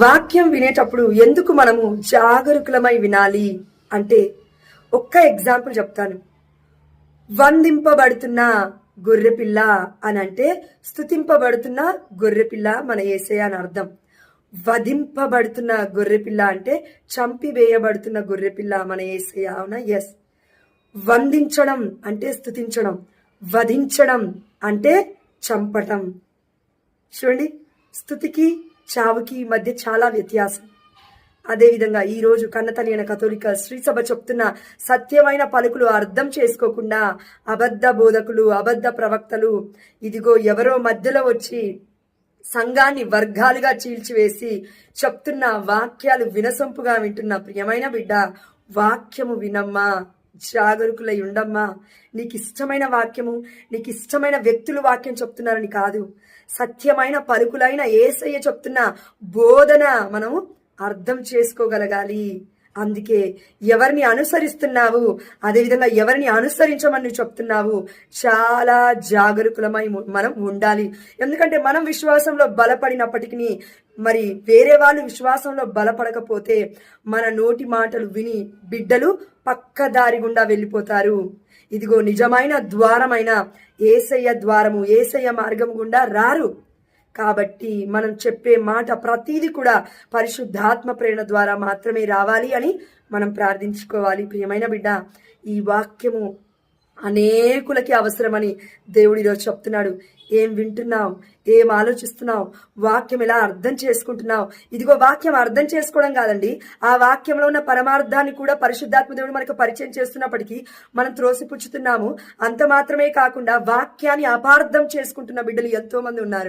వాక్యం వినేటప్పుడు ఎందుకు మనము జాగరూకులమై వినాలి అంటే ఒక్క ఎగ్జాంపుల్ చెప్తాను. వందింపబడుతున్న గొర్రెపిల్ల అని అంటే స్థుతింపబడుతున్న గొర్రెపిల్ల మన ఏసయ అని అర్థం. వధింపబడుతున్న గొర్రెపిల్ల అంటే చంపివేయబడుతున్న గొర్రెపిల్ల మన ఏసయ అవునా? ఎస్ వందించడం అంటే స్థుతించడం వధించడం అంటే చంపటం. చూడండి. స్థుతికి చావుకి మధ్య చాలా వ్యత్యాసం. అదేవిధంగా ఈరోజు కన్నతలియన కథోలిక శ్రీసభ చెప్తున్న సత్యమైన పలుకులు అర్థం చేసుకోకుండా అబద్ధ బోధకులు అబద్ధ ప్రవక్తలు ఇదిగో ఎవరో మధ్యలో వచ్చి సంఘాన్ని వర్గాలుగా చీల్చివేసి చెప్తున్న వాక్యాలు వినసొంపుగా వింటున్న ప్రియమైన బిడ్డ వాక్యము వినమ్మా. జాగరూకులై ఉండమ్మా. నీకు ఇష్టమైన వాక్యము నీకు ఇష్టమైన వ్యక్తులు వాక్యం చెప్తున్నారని కాదు. సత్యమైన పలుకులైన ఏసయ్య చెప్తున్న బోధన మనము అర్థం చేసుకోగలగాలి. అందుకే ఎవరిని అనుసరిస్తున్నావు అదేవిధంగా ఎవరిని అనుసరించమని చెప్తున్నావు చాలా జాగరూకులమై మనం ఉండాలి. ఎందుకంటే మనం విశ్వాసంలో బలపడినప్పటికీ మరి వేరే వాళ్ళు విశ్వాసంలో బలపడకపోతే మన నోటి మాటలు విని బిడ్డలు పక్కదారి గుండా వెళ్ళిపోతారు. ఇదిగో నిజమైన ద్వారమైన ఏసయ్య ద్వారము ఏసయ్య మార్గం గుండా రారు. కాబట్టి మనం చెప్పే మాట ప్రతీది కూడా పరిశుద్ధాత్మ ప్రేరణ ద్వారా మాత్రమే రావాలి అని మనం ప్రార్థించుకోవాలి. ప్రియమైన బిడ్డ ఈ వాక్యము అనేకులకి అవసరమని దేవుడు ఈరోజు చెప్తున్నాడు. ఏం వింటున్నావు? ఏం ఆలోచిస్తున్నావు? వాక్యం ఎలా అర్థం చేసుకుంటున్నావు? ఇదిగో వాక్యం అర్థం చేసుకోవడం కాదండి. ఆ వాక్యంలో ఉన్న పరమార్థాన్ని కూడా పరిశుద్ధాత్మ దేవుడు మనకు పరిచయం చేస్తున్నప్పటికీ మనం త్రోసిపుచ్చుతున్నాము. అంత మాత్రమే కాకుండా వాక్యాన్ని అపార్థం చేసుకుంటున్న బిడ్డలు ఎంతో మంది ఉన్నారు.